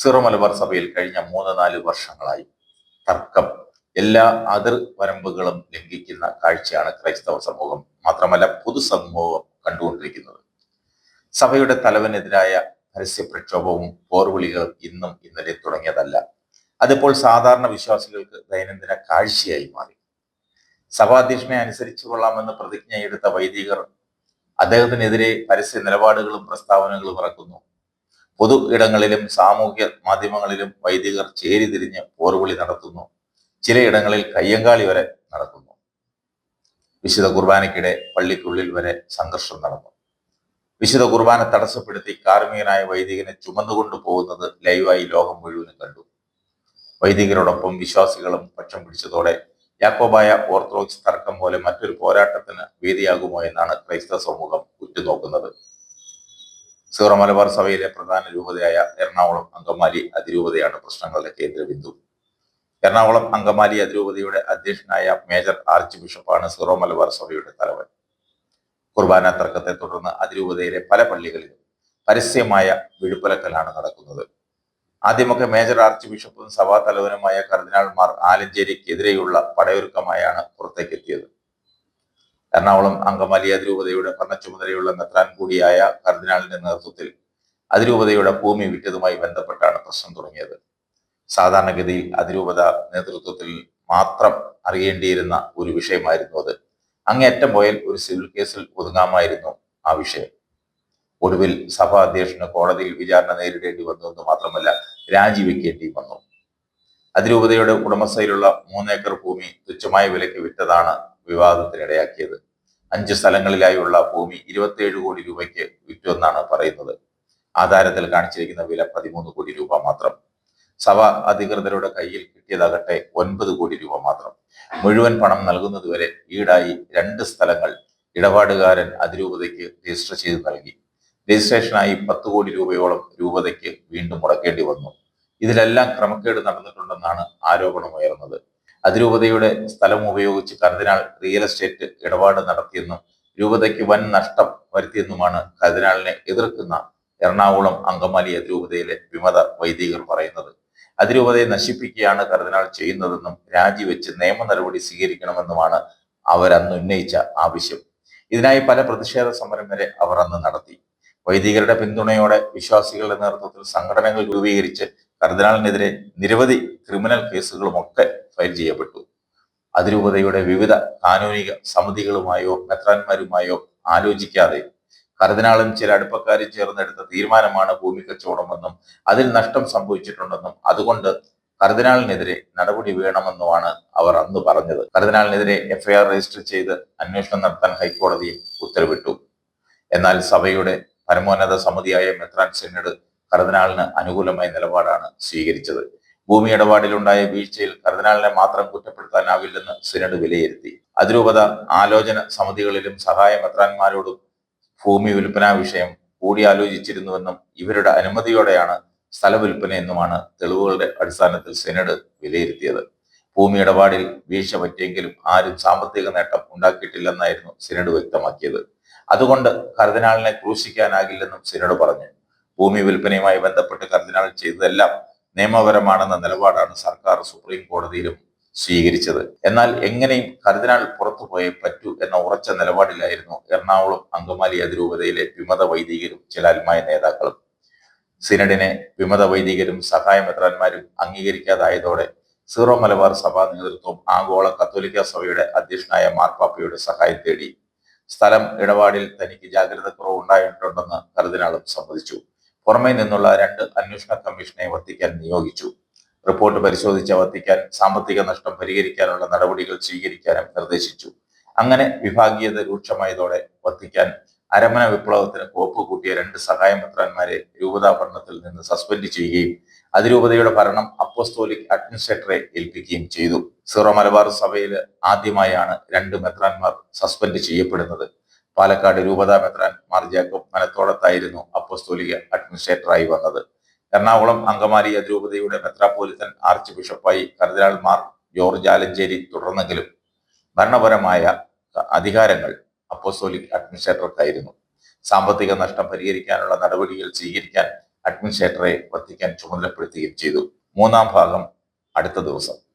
Zero Malabar സഭയിൽ കഴിഞ്ഞ മൂന്ന് നാല് വർഷങ്ങളായി തർക്കം. എല്ലാ അതിർ വരമ്പുകളും ലംഘിക്കുന്ന കാഴ്ചയാണ് ക്രൈസ്തവ സമൂഹം മാത്രമല്ല പൊതുസമൂഹം കണ്ടുകൊണ്ടിരിക്കുന്നത്. സഭയുടെ തലവനെതിരായ പരസ്യ പ്രക്ഷോഭവും പോർവിളികളും ഇന്നും ഇന്നലെ തുടങ്ങിയതല്ല. അതിപ്പോൾ സാധാരണ വിശ്വാസികൾക്ക് ദൈനംദിന കാഴ്ചയായി മാറി. സഭാധ്യക്ഷനെ അനുസരിച്ചു കൊള്ളാമെന്ന് പ്രതിജ്ഞയെടുത്ത വൈദികർ അദ്ദേഹത്തിനെതിരെ പരസ്യ നിലപാടുകളും പ്രസ്താവനകളും ഇറക്കുന്നു. പൊതു ഇടങ്ങളിലും സാമൂഹ്യ മാധ്യമങ്ങളിലും വൈദികർ ചേരിതിരിഞ്ഞ് പോർവിളി നടത്തുന്നു. ചിലയിടങ്ങളിൽ കയ്യങ്കാളി വരെ നടക്കുന്നു വിശുദ്ധ കുർബാനയ്ക്കിടെ പള്ളിക്കുള്ളിൽ വരെ സംഘർഷം നടന്നു. വിശുദ്ധ കുർബാന തടസ്സപ്പെടുത്തി കാർമികനായ വൈദികനെ ചുമന്നുകൊണ്ടു പോകുന്നത് ലൈവായി ലോകം മുഴുവനും കണ്ടു. വൈദികരോടൊപ്പം വിശ്വാസികളും പക്ഷം പിടിച്ചതോടെ യാക്കോബായ ഓർത്തഡോക്സ് തർക്കം പോലെ മറ്റൊരു പോരാട്ടത്തിന് വേദിയാകുമോ എന്നാണ് ക്രൈസ്തവ സമൂഹം ഉറ്റുനോക്കുന്നത്. സീറോ മലബാർ സഭയിലെ പ്രധാന രൂപതയായ എറണാകുളം അങ്കമാലി അതിരൂപതയാണ് പ്രശ്നങ്ങളുടെ കേന്ദ്രബിന്ദു. എറണാകുളം അങ്കമാലി അതിരൂപതയുടെ അധ്യക്ഷനായ മേജർ ആർച്ച് ബിഷപ്പാണ് സീറോ മലബാർ സഭയുടെ തലവൻ. കുർബാന തർക്കത്തെ തുടർന്ന് അതിരൂപതയിലെ പല പള്ളികളിലും പരസ്യമായ വിഴുപ്പലക്കലാണ് നടക്കുന്നത്. ആദ്യമൊക്കെ മേജർ ആർച്ച് ബിഷപ്പും സഭാ തലവനുമായ കർദിനാൾമാർ ആലഞ്ചേരിക്കെതിരെയുള്ള പടയൊരുക്കമായാണ് പുറത്തേക്കെത്തിയത്. എറണാകുളം അങ്കമാലി അതിരൂപതയുടെ ഭരണ ചുമതലയുള്ള മെത്രാൻ കൂടിയായ കർദിനാളിന്റെ നേതൃത്വത്തിൽ അതിരൂപതയുടെ ഭൂമി വിറ്റതുമായി ബന്ധപ്പെട്ടാണ് പ്രശ്നം തുടങ്ങിയത്. സാധാരണഗതിയിൽ അതിരൂപത നേതൃത്വത്തിൽ മാത്രം അറിയേണ്ടിയിരുന്ന ഒരു വിഷയമായിരുന്നു അത്. അങ്ങേറ്റം പോയാൽ ഒരു സിവിൽ കേസിൽ ഒതുങ്ങാമായിരുന്നു ആ വിഷയം. ഒടുവിൽ സഭാ അധ്യക്ഷന് കോടതിയിൽ വിചാരണ നേരിടേണ്ടി വന്നു എന്ന് മാത്രമല്ല രാജിവെക്കേണ്ടി വന്നു. അതിരൂപതയുടെ ഉടമസ്ഥയിലുള്ള മൂന്നേക്കർ ഭൂമി തുച്ഛമായ വിലയ്ക്ക് വിറ്റതാണ് വിവാദത്തിനിടയാക്കിയത്. അഞ്ച് സ്ഥലങ്ങളിലായുള്ള ഭൂമി ഇരുപത്തിയേഴ് കോടി രൂപയ്ക്ക് വിറ്റുവെന്നാണ് പറയുന്നത്. ആധാരത്തിൽ കാണിച്ചിരിക്കുന്ന വില പതിമൂന്ന് കോടി രൂപ മാത്രം. സഭ അധികൃതരുടെ കയ്യിൽ കിട്ടിയതാകട്ടെ ഒൻപത് കോടി രൂപ മാത്രം. മുഴുവൻ പണം നൽകുന്നതുവരെ ഈടായി രണ്ട് സ്ഥലങ്ങൾ ഇടപാടുകാരൻ അതിരൂപതയ്ക്ക് രജിസ്റ്റർ ചെയ്ത് നൽകി. രജിസ്ട്രേഷനായി പത്ത് കോടി രൂപയോളം രൂപതയ്ക്ക് വീണ്ടും മുടക്കേണ്ടി വന്നു. ഇതിലെല്ലാം ക്രമക്കേട് നടന്നിട്ടുണ്ടെന്നാണ് ആരോപണം ആരോപണമുയർന്നത്. അതിരൂപതയുടെ സ്ഥലം ഉപയോഗിച്ച് കർദിനാൾ റിയൽ എസ്റ്റേറ്റ് ഇടപാട് നടത്തിയെന്നും രൂപതയ്ക്ക് വൻ നഷ്ടം വരുത്തിയെന്നുമാണ് കർദിനാളിനെ എതിർക്കുന്ന എറണാകുളം അങ്കമാലി അതിരൂപതയിലെ വിമത വൈദികർ പറയുന്നത്. അതിരൂപതയെ നശിപ്പിക്കുകയാണ് കർദിനാൾ ചെയ്യുന്നതെന്നും രാജിവെച്ച് നിയമ നടപടി സ്വീകരിക്കണമെന്നുമാണ് അവരന്ന് ഉന്നയിച്ച ആവശ്യം. ഇതിനായി പല പ്രതിഷേധ സമരം വരെ അവർ അന്ന് നടത്തി. വൈദികരുടെ പിന്തുണയോടെ വിശ്വാസികളുടെ നേതൃത്വത്തിൽ സംഘടനകൾ രൂപീകരിച്ച് കർദിനാളിനെതിരെ നിരവധി ക്രിമിനൽ കേസുകളുമൊക്കെ ഫയൽ ചെയ്യപ്പെട്ടു. അതിരൂപതയുടെ വിവിധ കാനൂനിക സമിതികളുമായോ മെത്രാന്മാരുമായോ ആലോചിക്കാതെ കർദിനാളും ചില അടുപ്പക്കാരും ചേർന്നെടുത്ത തീരുമാനമാണ് ഭൂമി കച്ചവടമെന്നും അതിൽ നഷ്ടം സംഭവിച്ചിട്ടുണ്ടെന്നും അതുകൊണ്ട് കർദിനാളിനെതിരെ നടപടി വേണമെന്നുമാണ് അവർ അന്ന് പറഞ്ഞത്. കർദിനാളിനെതിരെ എഫ്ഐആർ രജിസ്റ്റർ ചെയ്ത് അന്വേഷണം നടത്താൻ ഹൈക്കോടതി ഉത്തരവിട്ടു. എന്നാൽ സഭയുടെ പരമോന്നത സമിതിയായ മെത്രാൻ സെനഡ് കർദിനാളിന് അനുകൂലമായ നിലപാടാണ് സ്വീകരിച്ചത്. ഭൂമി ഇടപാടിലുണ്ടായ വീഴ്ചയിൽ കർദിനാളിനെ മാത്രം കുറ്റപ്പെടുത്താനാവില്ലെന്ന് സിനഡ് വിലയിരുത്തി. അതിരൂപത ആലോചന സമിതികളിലും സഹായ മെത്രാന്മാരോടും ഭൂമി വിൽപ്പനാ വിഷയം കൂടിയാലോചിച്ചിരുന്നുവെന്നും ഇവരുടെ അനുമതിയോടെയാണ് സ്ഥല വിൽപ്പന എന്നുമാണ് തെളിവുകളുടെ അടിസ്ഥാനത്തിൽ സെനഡ് വിലയിരുത്തിയത്. ഭൂമി ഇടപാടിൽ വീഴ്ച പറ്റിയെങ്കിലും ആരും സാമ്പത്തിക നേട്ടം ഉണ്ടാക്കിയിട്ടില്ലെന്നായിരുന്നു സിനഡ് വ്യക്തമാക്കിയത്. അതുകൊണ്ട് കർദിനാളിനെ ക്രൂശിക്കാനാകില്ലെന്നും സിനഡ് പറഞ്ഞു. ഭൂമി വിൽപ്പനയുമായി ബന്ധപ്പെട്ട് കർദിനാൾ ചെയ്തതെല്ലാം നിയമപരമാണെന്ന നിലപാടാണ് സർക്കാർ സുപ്രീം കോടതിയിലും സ്വീകരിച്ചത്. എന്നാൽ എങ്ങനെയും കർദിനാൾ പുറത്തുപോയേ പറ്റൂ എന്ന ഉറച്ച നിലപാടിലായിരുന്നു എറണാകുളം അങ്കമാലി അതിരൂപതയിലെ വിമത വൈദികരും ചില അൽമായ നേതാക്കളും. സിനഡിനെ വിമത വൈദികരും സഹായമെത്രാന്മാരും അംഗീകരിക്കാതായതോടെ സീറോ മലബാർ സഭാ നേതൃത്വം ആഗോള കത്തോലിക്ക സഭയുടെ അധ്യക്ഷനായ മാർപ്പാപ്പയുടെ സഹായം തേടി. സ്ഥലം ഇടപാടിൽ തനിക്ക് ജാഗ്രത കുറവ് ഉണ്ടായിട്ടുണ്ടെന്ന് കരുതിനാളും സമ്മതിച്ചു. പുറമേ നിന്നുള്ള രണ്ട് അന്വേഷണ കമ്മീഷനെ വത്തിക്കാൻ നിയോഗിച്ചു. റിപ്പോർട്ട് പരിശോധിച്ച വത്തിക്കാൻ സാമ്പത്തിക നഷ്ടം പരിഹരിക്കാനുള്ള നടപടികൾ സ്വീകരിക്കാനും നിർദ്ദേശിച്ചു. അങ്ങനെ വിഭാഗീയത രൂക്ഷമായതോടെ വത്തിക്കാൻ അരമന വിപ്ലവത്തിന് കോപ്പ് കൂട്ടിയ രണ്ട് സഹായ മെത്രാന്മാരെ രൂപതാ ഭരണത്തിൽ നിന്ന് സസ്പെൻഡ് ചെയ്യുകയും അതിരൂപതയുടെ ഭരണം അപ്പോസ്തോലിക് അഡ്മിനിസ്ട്രേറ്ററെ ഏൽപ്പിക്കുകയും ചെയ്തു. സീറോ മലബാർ സഭയിൽ ആദ്യമായാണ് രണ്ട് മെത്രാന്മാർ സസ്പെൻഡ് ചെയ്യപ്പെടുന്നത്. പാലക്കാട് രൂപതാ മെത്രാൻ മാർ ജാക്കോബ് മനത്തോടത്തായിരുന്നു അപ്പോസ്തോലിക അഡ്മിനിസ്ട്രേറ്ററായി വന്നത്. എറണാകുളം അങ്കമാലി അതിരൂപതയുടെ മെത്രാപ്പോലിത്തൻ ആർച്ച് ബിഷപ്പായി കർദിനാൾമാർ ജോർജ് ആലഞ്ചേരി തുടർന്നെങ്കിലും ഭരണപരമായ അധികാരങ്ങൾ അപ്പോസ്തോലിക് അഡ്മിനിസ്ട്രേറ്റർക്കായിരുന്നു. സാമ്പത്തിക നഷ്ടം പരിഹരിക്കാനുള്ള നടപടികൾ സ്വീകരിക്കാൻ അഡ്മിനിസ്ട്രേറ്ററെ വത്തിക്കാൻ ചുമതലപ്പെടുത്തുകയും ചെയ്തു. മൂന്നാം ഭാഗം അടുത്ത ദിവസം.